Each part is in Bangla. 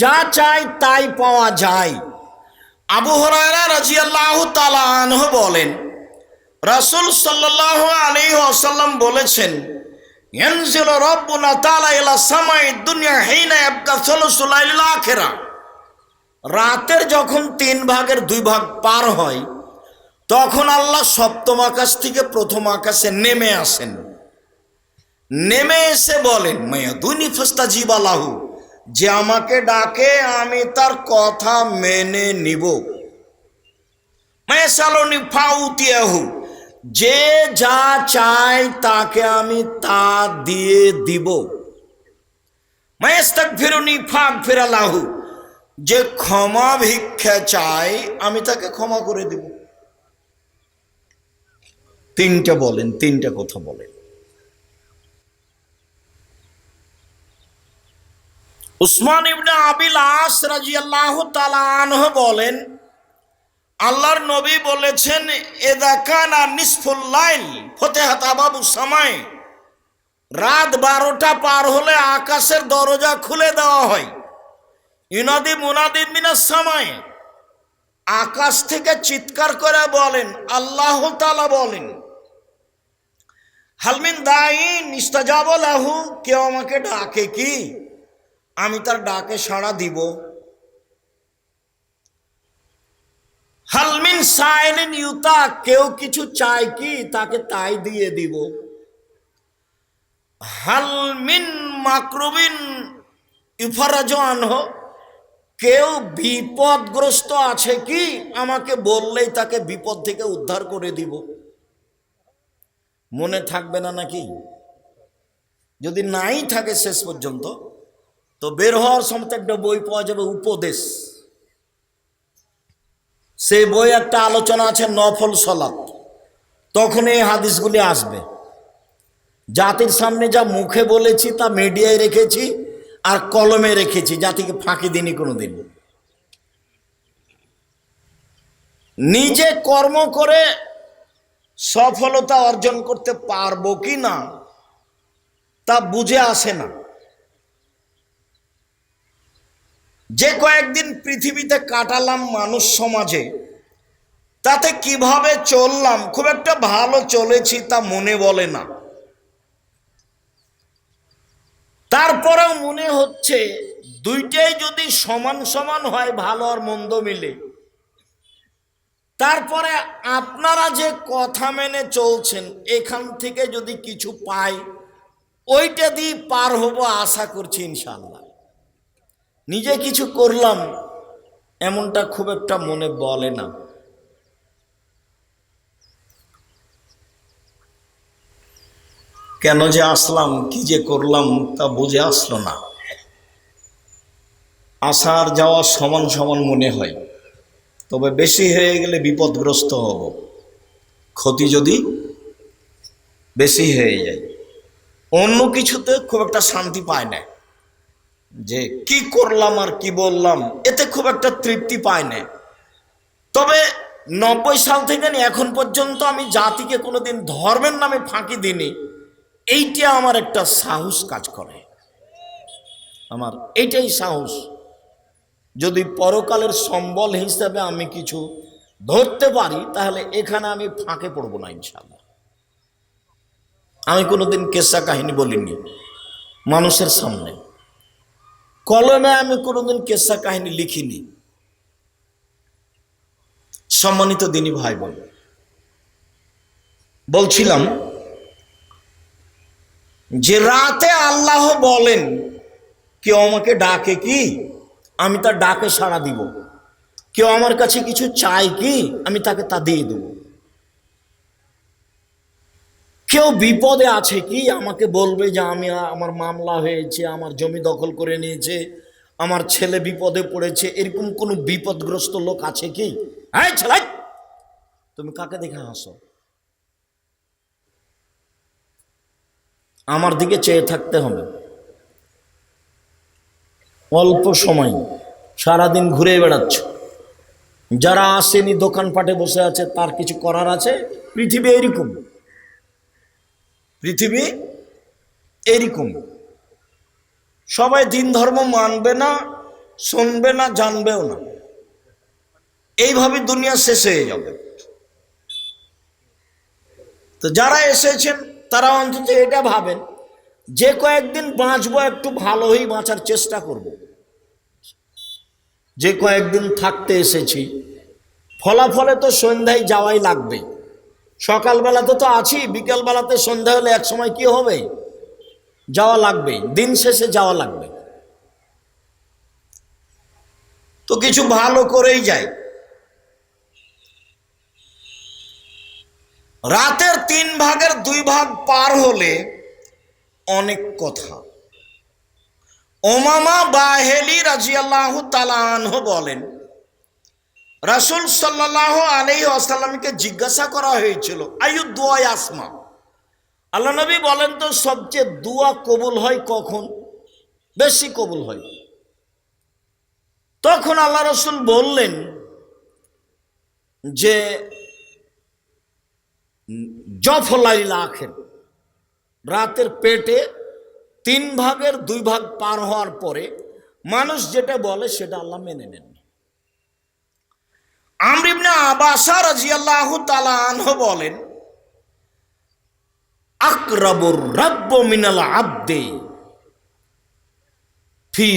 যা চাই তাই পাওয়া যায়। আবু হরায়রা রাজিয়াল্লাহ তালাহ বলেন, রাসূল সাল্লাল্লাহু আলাইহি আসাল্লাম বলেছেন, ইয়ানজিল রাব্বুনা ইলা সামাই দুনিয়া হিনা ইয়াবকা সুলুসুল লাইলিল আখিরা। রাতের যখন তিন ভাগের দুই ভাগ পার হয়, তখন আল্লাহ সপ্তম আকাশ থেকে প্রথম আকাশে নেমে আসেন। নেমে এসে বলেন, মায়া দুনি ফস্তা জীবালাহু যে আমাকে ডাকে, আমি তার কথা মেনে নিব। যে যা চায় তাকে আমি তা দিয়ে দিব। মায়াস্তাক ফিরুনি ফাঁক ফেরালাহু যে ক্ষমা ভিক্ষা চায়, আমি তাকে ক্ষমা করে দিব। তিনটা বলেন, তিনটা কথা বলেন। উসমান ইবনে আবিল আস রাজিয়াল্লাহু তাআলা আনহু বলেন, আল্লাহর নবী বলেছেন এদা কানা নিসফুল লাইল ফতেহাত আবাবু সামায় রাত বারোটা পার হলে আকাশের দরজা খুলে দেওয়া হয়। ইনাদি মুনাদিন মিনার সময় আকাশ থেকে চিৎকার করে বলেন, আল্লাহ তালা বলেন হালমিন দাইন ইস্তাজাব লাহু কেউ আমাকে ডাকে কি? আমি তার ডাকে সাড়া দিব। হালমিন সাইলিন ইউতা, কেউ কিছু চায় কি? তাকে তাই দিয়ে দিব। হালমিন মাকরুবিন আনহ কেউ বিপদগ্রস্ত আছে কি? আমাকে বললেই তাকে বিপদ থেকে উদ্ধার করে দিব। মনে থাকবে না নাকি? যদি নাই থাকে শেষ পর্যন্ত। তো বের হওয়ার সময় একটা বই পাওয়া যাবে, উপদেশ। সেই বই একটা আলোচনা আছে, নফল সলাত। তখন এই হাদিসগুলি আসবে। জাতির সামনে যা মুখে বলেছি, তা মিডিয়ায় রেখেছি আর কলমে রেখেছি, জাতিকে ফাঁকি দিনি কোনো দিন নিজে কর্ম করে সফলতা অর্জন করতে পারব কি না, তা বুঝে আসে না। যে কয়েকদিন পৃথিবীতে কাটালাম মানুষ সমাজে, তাতে কীভাবে চললাম, খুব একটা ভালো চলেছি তা মনে বলে না। তারপরেও মনে হচ্ছে দুইটাই যদি সমান সমান হয়, ভালো আর মন্দ মিলে। তারপরে আপনারা যে কথা মেনে চলছেন, এখান থেকে যদি কিছু পাই, ওইটা দিয়ে পার হব আশা করছি ইনশাল্লাহ নিজে কিছু করলাম, এমনটা খুব একটা মনে বলে না। কেন যে আসলাম, কি যে করলাম তা বুঝে আসলো না। আসার যাওয়া সমান সমান মনে হয়, তবে বেশি হয়ে গেলে বিপদগ্রস্ত হব। ক্ষতি যদি বেশি হয়ে যায়, অন্য কিছুতে খুব একটা শান্তি পায় না। যে কি করলাম আর কি বললাম, এতে খুব একটা তৃপ্তি পায় না। তবে নব্বই সাল থেকে এখন পর্যন্ত আমি জাতিকে কোনোদিন ধর্মের নামে ফাঁকি দিইনি। এইটা আমার একটা সাহস কাজ করে। আমার এইটাই সাহস। যদি পরকালের সম্বল হিসাবে আমি কিছু ধরতে পারি, তাহলে এখানে আমি ফাঁকে পড়ব না ইনশাল্লাহ আমি কোনোদিন কেসা কাহিনী বলিনি, মানুষের সামনে। কলমে আমি কোনোদিন কেসা কাহিনী লিখিনি। সম্মানিত দিনী ভাই বোন বলছিলাম যে রাতে আল্লাহ বলেন, কেউ আমাকে ডাকে কি? আমি তার ডাকে সাড়া দিব। কেউ আমার কাছে কিছু চাই কি? আমি তাকে তা দিয়ে দেব। কেউ বিপদে আছে কি? আমাকে বলবে যে আমি, আমার মামলা হয়েছে, আমার জমি দখল করে নিয়েছে, আমার ছেলে বিপদে পড়েছে, এরকম কোনো বিপদগ্রস্ত লোক আছে কি? হ্যাঁ ছেলে! তুমি কাকে দেখে হাসো? আমার দিকে চেয়ে থাকতে হবে। অল্প সময়, সারাদিন ঘুরে বেড়াচ্ছ। যারা আসেনি দোকানপাটে বসে আছে, তার কিছু করার আছে? পৃথিবী এরকম। পৃথিবী এরকম। সবাই দিন ধর্ম মানবে না, শুনবে না, জানবেও না। এইভাবে দুনিয়া শেষ হয়ে যাবে। তো যারা এসেছেন, তারা অন্তত এটা ভাবেন, যে কয়েকদিন বাঁচবো, একটু ভালোই বাঁচার চেষ্টা করব। যে কয়েকদিন থাকতে এসেছি, ফলাফলে তো সন্ধ্যায় যাওয়াই লাগবে। সকালবেলাতে তো আছি, বিকেলবেলাতে সন্ধ্যা হলে এক সময় কি হবে? যাওয়া লাগবে, দিন শেষে যাওয়া লাগবে। তো কিছু ভালো করেই যায়। রাতের তিন ভাগের দুই ভাগ পার হলে অনেক কথা। ওমামা বাহেলি রাজিয়াল্লাহ তালাহ বলেন রাসুল সাল্লাহ আলি আসাল্লামকে জিজ্ঞাসা করা হয়েছিল, আয়ু দোয়াই আসমা আল্লাহ নবী বলেন তো, সবচেয়ে দোয়া কবুল হয় কখন? বেশি কবুল হয়। তখন আল্লাহ রসুল বললেন যে, জফলাইল আখের। রাতের পেটে তিন ভাগের দুই ভাগ পার হওয়ার পরে মানুষ যেটা বলে সেটা আল্লাহ মেনে নেন। বলেন মিনাল আব্দে ফি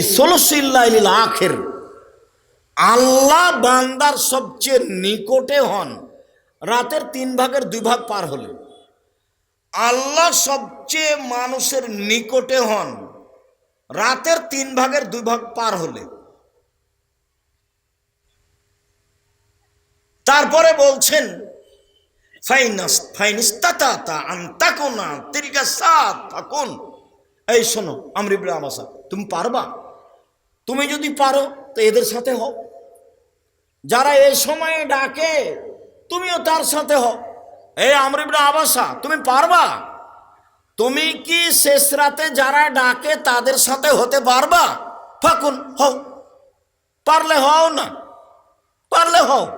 আখের। আল্লাহ বান্দার সবচেয়ে নিকটে হন, রাতের তিন ভাগের দুই ভাগ পার হলে। আল্লাহ সবচেয়ে মানুষের নিকটে হন, রাতের তিন ভাগের দুই ভাগ পার হলে। তারপরে বলছেন এই শোনো আমরিবুল আবাসা, তুমি পারবা? তুমি যদি পারো, তো এদের সাথে হও। যারা এই সময়ে ডাকে, তুমিও তার সাথে হও। এই আমরিবুল আবাসা, তুমি পারবা? তুমি কি শেষ রাতে যারা ডাকে, তাদের সাথে হতে পারবা? ফাকুন, হও। পারলে হও না? পারলে হও।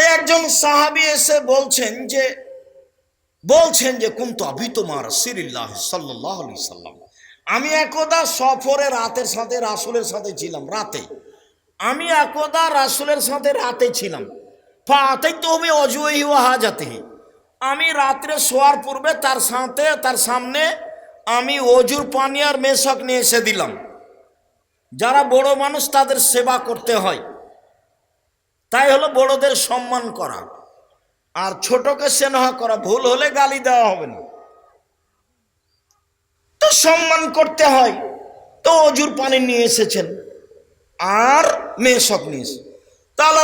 তাই একজন সাহাবি এসে বলছেন যে বলছেন যে কোন তো আবি তোমার সিরিল্লাহ সাল্লাহ সাল্লাম। আমি একদা সফরে রাতের সাথে রাসুলের সাথে ছিলাম, রাতে। আমি একদা রাসুলের সাথে রাতে ছিলাম। ফাতেই তো আমি অজুই হাজাতে আমি রাত্রে শোয়ার পূর্বে তার সাথে, তার সামনে আমি অজুর পানি আর মেশক নিয়ে এসে দিলাম। যারা বড় মানুষ তাদের সেবা করতে হয়। তাই হলো বড়দের সম্মান করা। আর ছোটকে স্নেহ করা, ভুল হলে গালি দেওয়া হবে না। তো সম্মান করতে হয়। তো অজুর পানি নিয়ে এসেছেন। আর মেয়েসক নিয়ে এসে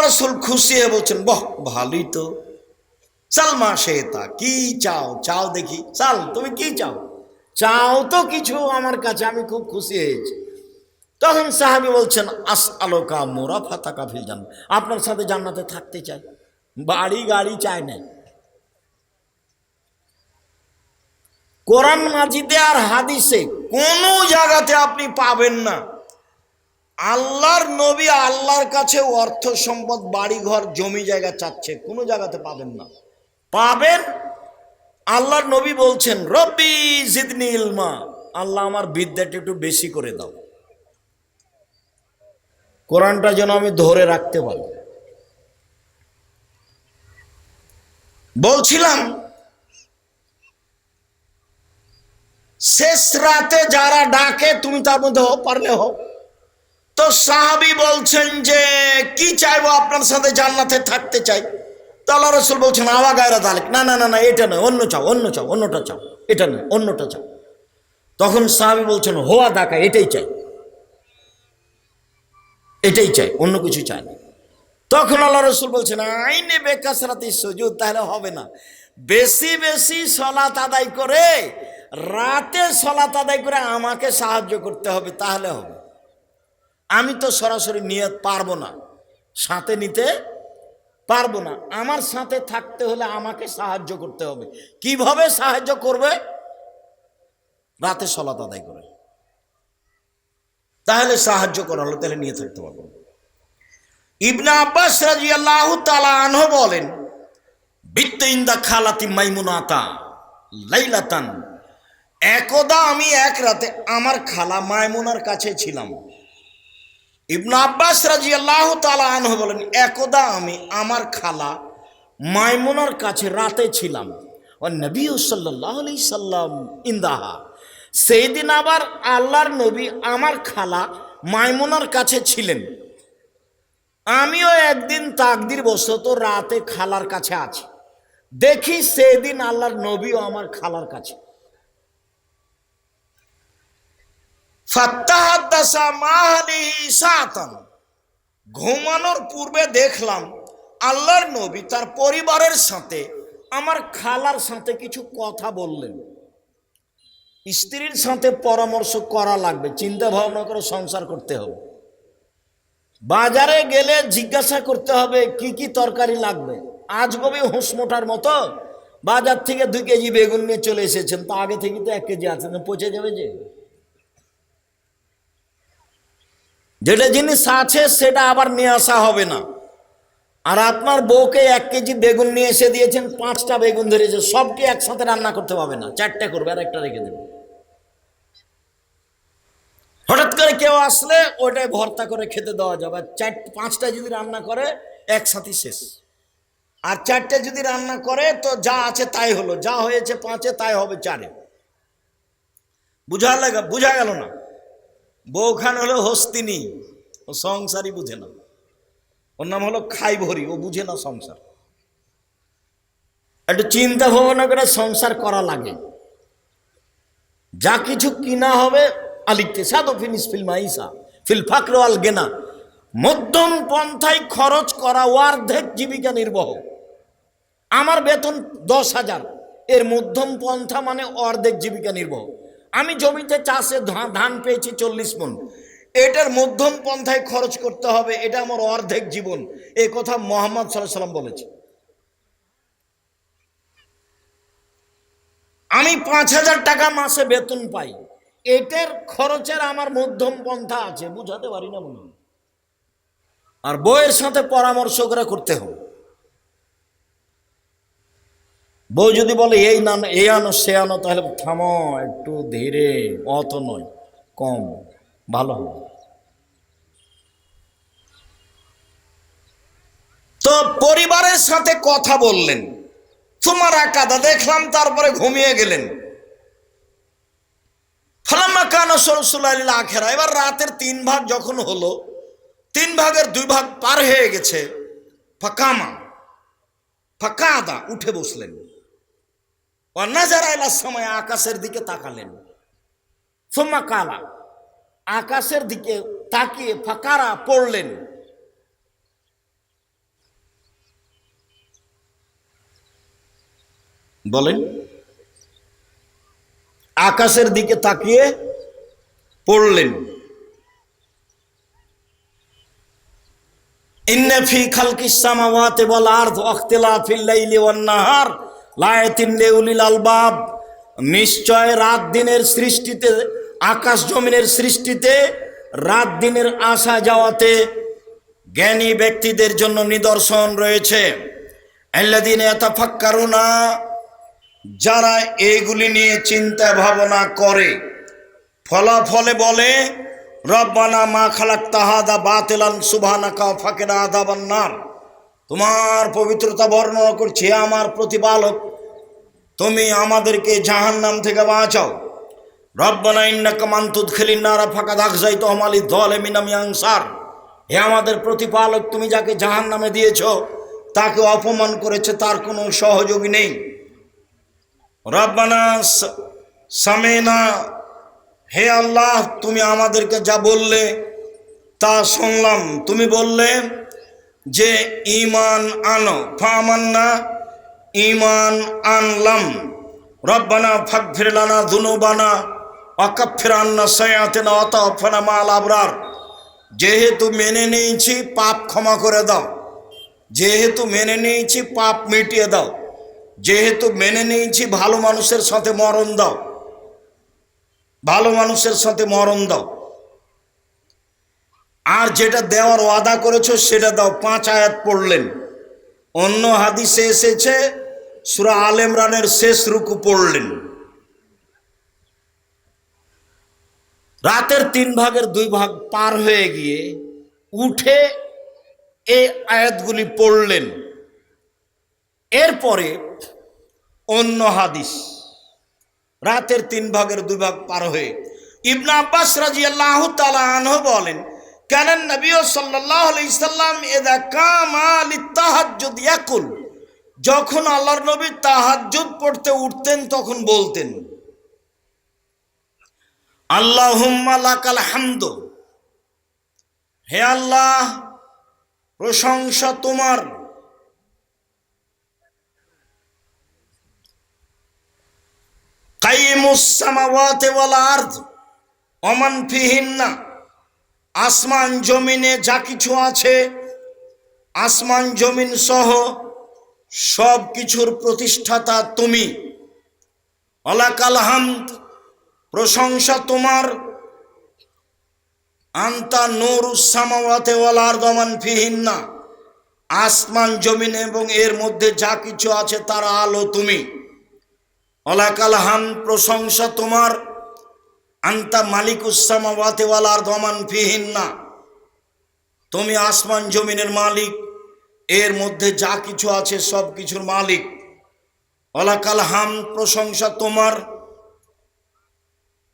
রসুল খুশি হয়ে বলছেন, বাহ, ভালোই তো। চাল মা তা, কি চাও? চাও দেখি। চাল, তুমি কি চাও? চাও তো কিছু আমার কাছে, আমি খুব খুশি হয়েছি। তখন সাহাবি বলছেন আস আলোকা মোরা ফাতা কাফিল জান আপনার সাথে জান্নাতে থাকতে চাই। বাড়ি গাড়ি চায় নাই কোরআন মাজিদে আর হাদিসে কোনো জায়গাতে আপনি পাবেন না। আল্লাহর নবী আল্লাহর কাছে অর্থ সম্পদ বাড়ি ঘর জমি জায়গা চাচ্ছে, কোনো জায়গাতে পাবেন না। পাবেন? আল্লাহর নবী বলছেন, রব্বি জিদনি ইলমা। আল্লাহ আমার বিদ্যাটা একটু বেশি করে দাও। কোরআনটা যেন আমি ধরে রাখতে পারি। বলছিলাম, শেষ রাতে যারা ডাকে, তুমি তার মধ্যে হও, পারলে হও। তো সাহাবি বলছেন যে, কি চাইব আপনার সাথে জান্নাতে থাকতে চাই? তো আল্লাহ রসুল বলছেন, আওয়া গায়রা তালেক না না না না, এটা নয়, অন্য চাও অন্য চাও, অন্যটা চাও, এটা নয়, অন্যটা চাও। তখন সাহাবি বলছেন, হোয়া ডাকা এটাই চাই। এটাই চাই, অন্য কিছু চাই না। তখন আল্লাহ রসুল বলছেন, আইনে বেকাসরাতি সুযোগ তাহলে হবে না। বেশি বেশি সলাত আদায় করে, রাতে সলাত আদায় করে আমাকে সাহায্য করতে হবে, তাহলে হবে। আমি তো সরাসরি নিয়ে পারব না, সাথে নিতে পারব না। আমার সাথে থাকতে হলে আমাকে সাহায্য করতে হবে। কীভাবে সাহায্য করবে? রাতে সলাত আদায় করে। তাহলে সাহায্য করা হলো, তাহলে নিয়ে থাকতে পারব। ইবনা আব্বাস রাজি আল্লাহ তালাহ বলেন বিদ্য ইন্দা খালাতি মাইমুনাতা লাইলাতান। একদা আমি এক রাতে আমার খালা মায়মুনার কাছে ছিলাম। ইবনু আব্বাস রাজি আল্লাহ তালা আনহ বলেন, একদা আমি আমার খালা মায়মুনার কাছে রাতে ছিলাম। ও নবী সাল্লাহ সাল্লাম ইন্দাহা। সেই দিন আবার আল্লাহর নবী আমার খালা মায়মুনার কাছে ছিলেন। আমিও একদিন তাকদির বশত রাতে খালার কাছে আছি। দেখি সেদিন আল্লাহর নবীও আমার খালার কাছে। ঘুমানোর পূর্বে দেখলাম আল্লাহর নবী তার পরিবারের সাথে আমার খালার সাথে কিছু কথা বললেন। স্ত্রীর সাথে পরামর্শ করা লাগবে চিন্তা ভাবনা করে সংসার করতে হবে। বাজারে গেলে জিজ্ঞাসা করতে হবে, কি কি তরকারি লাগবে? আজ কবে হুঁস মোটার মতো বাজার থেকে দুই কেজি বেগুন নিয়ে চলে এসেছেন, তো আগে থেকে তো এক কেজি আছে না পচে যাবে যে। যেটা জিনিস আছে, সেটা আবার নিয়ে আসা হবে না। আর আপনার বউকে এক কেজি বেগুন নিয়ে এসে দিয়েছেন, পাঁচটা বেগুন ধরেছে, সবকে একসাথে রান্না করতে পারবে না, চারটে করবে আর একটা রেখে দেবে। হঠাৎ করে কেউ আসলে ওটাই ভর্তা করে খেতে দেওয়া যাবে। চার, পাঁচটা যদি রান্না করে, একসাথে শেষ। আর চারটে যদি রান্না করে, তো যা আছে তাই হলো। যা হয়েছে পাঁচে, তাই হবে চারে। বুঝা লাগা বুঝা গেল না? বউখান হলো হস্তিনী। ও সংসারই বুঝে না। ওর নাম হলো খাই ভরি ও বুঝে না সংসার। একটু চিন্তা ভাবনা করে সংসার করা লাগে। যা কিছু কিনা হবে আলিকতে সাদো ফিনিস ফিল মাইসা, ফিল ফাকর আল গেনা। মধ্যম পন্থায় খরচ করা অর্ধেক জীবিকা নির্বাহ। আমার বেতন দশ হাজার, এর মধ্যম পন্থা মানে অর্ধেক জীবিকা নির্বাহ। আমি জমিতে চাষে ধান পেয়েছি চল্লিশ মন। এটার মধ্যম পন্থায় খরচ করতে হবে, এটা আমার অর্ধেক জীবন। এই কথা মোহাম্মদ সাল্লাম বলেছে। আমি পাঁচ হাজার টাকা মাসে বেতন পাই। এটার খরচের আমার মধ্যম পন্থা আছে, বুঝাতে পারি না হয়। আর বইয়ের সাথে পরামর্শ করে করতে হবে। বউ যদি বলে, এই না এই আনো, সে আনো, তাহলে থামো, একটু ধীরে, অত নয়, কম, ভালো হবে। তো পরিবারের সাথে কথা বললেন, তোমার একাদা দেখলাম, তারপরে ঘুমিয়ে গেলেন। কানা সরসুল্লাহ আখেরা। এবার রাতের তিন ভাগ যখন হলো, তিন ভাগের দুই ভাগ পার হয়ে গেছে, ফাঁকামা ফাঁকা উঠে বসলেন। অন্নাজারা সময় আকাশের দিকে তাকালেন। সোম্মা কালা, আকাশের দিকে তাকিয়ে ফাঁকারা পড়লেন। বলেন, আকাশের দিকে তাকিয়ে পড়লেন। ইন্নে ফি খালকিস সামাওয়াতি ওয়াল আরদ ওয়াখতিলাফিল লাইলি ওয়ান নাহার লায়াতিন লিউলিল আলবাব। নিশ্চয় রাত দিনের সৃষ্টিতে, আকাশ জমিনের সৃষ্টিতে, রাত দিনের আসা যাওয়াতে জ্ঞানী ব্যক্তিদের জন্য নিদর্শন রয়েছে। যারা এইগুলি নিয়ে চিন্তা ভাবনা করে। ফলাফলে বলে, রব্বানা মা খালাক তাহাদা বাতেলান সুবহানাকা ফাকেরা আদাবান্নার তোমার পবিত্রতা বর্ণনা করছে, আমার প্রতিপালক, তুমি আমাদেরকে জাহান্নাম থেকে বাঁচাও। রব্বানা ইন্নাকা মান্তুদ খেলিন নারা ফাঁকা দাগ যাই তো আমালি দলে মিনামি আংসার হে আমাদের প্রতিপালক, তুমি যাকে জাহান্নামে দিয়েছ, তাকে অপমান করেছে, তার কোনো সহযোগী নেই। রব্বানা সামেনা হে আল্লাহ, তুমি আমাদেরকে যা বললে তা শুনলাম। তুমি বললে যে ইমান আনো। ফামান্না ইমান আনলাম। রব্বানা ফাকফির লানা দুনুবানা অকাফির আন্না সয়াতেনা অতফানা মাল আবরার। যেহেতু মেনে নিয়েছি, পাপ ক্ষমা করে দাও। যেহেতু মেনে নিয়েছি, পাপ মিটিয়ে দাও। যেহেতু মেনে নিয়েছি, ভালো মানুষের সাথে মরণ দাও। ভালো মানুষের সাথে মরণ দাও। আর যেটা দেওয়ার ওয়াদা করেছ, সেটা দাও। পাঁচ আয়াত পড়লেন। অন্য হাদিসে এসেছে, সুরা আল ইমরানের শেষ রুকু পড়লেন। রাতের তিন ভাগের দুই ভাগ পার হয়ে গিয়ে উঠে এই আয়াতগুলি পড়লেন। এরপরে অন্য হাদিস। রাতের তিন ভাগের দুই ভাগ পার হয়ে ইবনা আব্বাস রাজি আল্লাহ আনহ বলেন, কেন নবী সাল্লাহ আলাইসাল্লাম এদা কামালি তাহাজ্জুদ ইয়াকুল। যখন আল্লাহর নবী তাহাজ্জুদ পড়তে উঠতেন, তখন বলতেন, আল্লাহুম্মা লাকাল হামদ। হে আল্লাহ, প্রশংসা তোমার। আরদ আসমান জমিনে যা কিছু আছে, আসমান জমিন সহ সব কিছুর প্রতিষ্ঠাতা তুমি। অলাকাল প্রশংসা তোমার। আন্তা নুরুসামাওয়াতে ওয়ালার দমান ফিহিন্না, আসমান জমিন এবং এর মধ্যে যা কিছু আছে তার আলো তুমি। অলাকাল হাম প্রশংসা তোমার। আন্তা মালিকুসামাওয়াতে ওয়ালার দমান ফিহিন্না। তুমি আসমান জমিনের মালিক, এর মধ্যে যা কিছু আছে সব কিছুর মালিক। অলাকাল হাম প্রশংসা তোমার।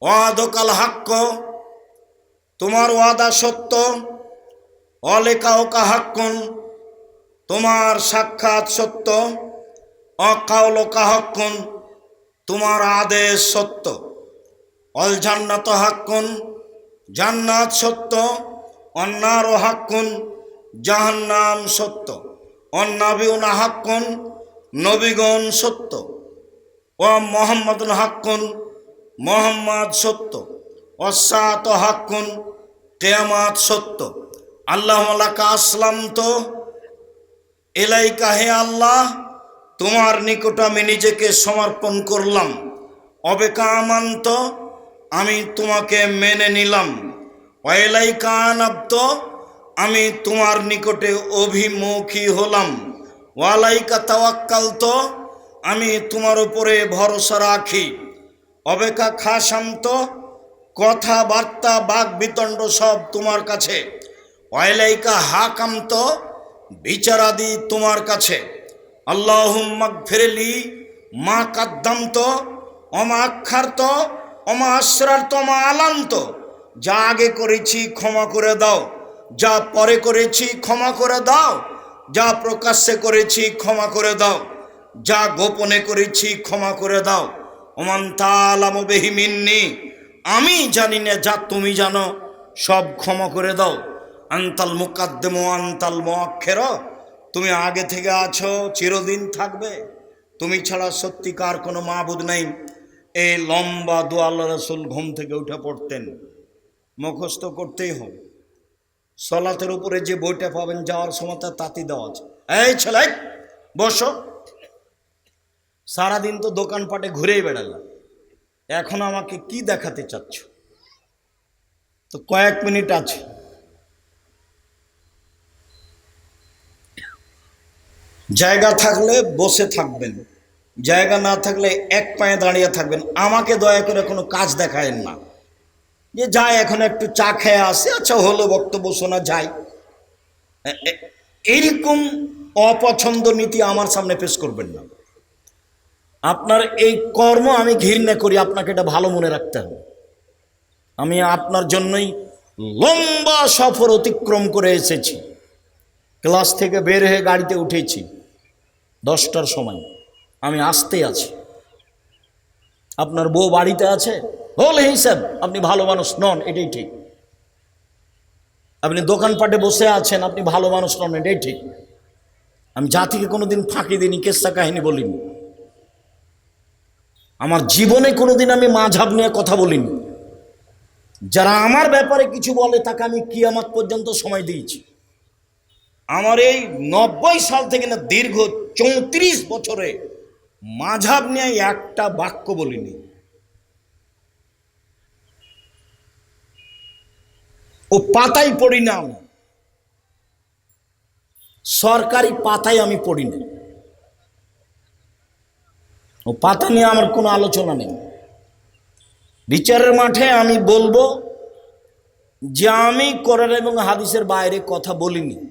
ওয়াদকাল হাক্ক, তোমার ওয়াদা সত্য। অলেকা ওকা হাক্কুন, তোমার সাক্ষাৎ সত্য। অকাউলকা হাক্কুন তোমার আদেশ সত্য। অল জান্নাত হাক্কুন, জান্নাত সত্য অন্যার হাক্কুন, জাহান্নাম সত্য। অন্নাবিউনা হাক্কুন, নবীগণ সত্য। ও মোহাম্মদুল হাক্কুন, মোহাম্মদ সত্য। অসাত হাক্কুন, কেয়ামাত সত্য। আল্লাহ আসলাম তো এলাইকা হে আল্লাহ তোমার নিকট আমি নিজেকে সমর্পণ করলাম। অবেকা আমান্ত আমি তোমাকে মেনে নিলাম। অয়েলাইকা আনাব্দ আমি তোমার নিকটে অভিমুখী হলাম। ওয়ালাইকা তাওয়াক্কাল তো আমি তোমার উপরে ভরসা রাখি। অবেকা খাসান্ত কথাবার্তা বাক বিতণ্ড সব তোমার কাছে। অয়লাইকা হাকান্ত বিচারাদি তোমার কাছে। আল্লাহ ফেরেলি মা কাদ্দান্ত অমা আক্ষার্ত অমা আশ্রার্ত অমা আলান্ত যা আগে করেছি ক্ষমা করে দাও। যা পরে করেছি ক্ষমা করে দাও। যা প্রকাশ্যে করেছি ক্ষমা করে দাও। যা গোপনে করেছি ক্ষমা করে দাও। ওমান তালাম বেহিমিন্নি আমি জানি না যা তুমি জানো, সব ক্ষমা করে দাও। আন্তাল মুকাদ্দেম, আন্তাল মোয়াক্ষের তুমি আগে থেকে আছো, চিরদিন থাকবে। তুমি ছাড়া সত্যিকার কোনো মাহবুদ নেই। এই লম্বা দোয়াল রসুল ঘুম থেকে উঠে পড়তেন। মুখস্থ করতেই হবে। সলাতের উপরে যে বইটা পাবেন যাওয়ার সময় তার তাঁতি দেওয়া আছে। এই ছেলে, বসো। সারাদিন তো দোকানপাটে ঘুরেই বেড়ালাম। এখন আমাকে কি দেখাতে চাচ্ছ? তো কয়েক মিনিট আছে। জায়গা থাকলে বসে থাকবেন। জায়গা না থাকলে এক পায়ে দাঁড়িয়ে থাকবেন। আমাকে দয়া করে কোনো কাজ দেখায়েন না। যে যাই এখন একটু চা খেয়ে আসে। আচ্ছা হলো বক্তব্য শোনা যায়। এইরকম অপছন্দ নীতি আমার সামনে পেশ করবেন না। আপনার এই কর্ম আমি ঘৃণা করি। আপনাকে এটা ভালো মনে রাখতে হবে। আমি আপনার জন্যই লম্বা সফর অতিক্রম করে এসেছি। ক্লাস থেকে বের হয়ে গাড়িতে উঠেছি। দশটার সময়। আমি আসতে আছি। আপনার বউ বাড়িতে আছে? বলে হিসাব আপনি ভালো মানুষ নন, এটাই ঠিক। আপনি দোকানপাটে বসে আছেন, আপনি ভালো মানুষ নন, এটাই ঠিক। আমি জাতিকে কোনোদিন ফাঁকি দিইনি, কেসা কাহিনী বলিনি। আমার জীবনে কোনোদিন আমি মাঝাব নিয়ে কথা বলিনি। যারা আমার ব্যাপারে কিছু বলে, তাকে আমি কিয়ামত পর্যন্ত সময় দিয়েছি। আমার এই নব্বই সাল থেকে না দীর্ঘ চৌত্রিশ বছরে মাঝাব নিয়ে একটা বাক্য বলিনি। ও পাতাই পড়ি না আমি। সরকারি পাতায় আমি পড়ি না। ও পাতা নিয়ে আমার কোনো আলোচনা নেই। বিচারের মাঠে আমি বলব যে আমি কোরআন এবং হাদিসের বাইরে কথা বলিনি।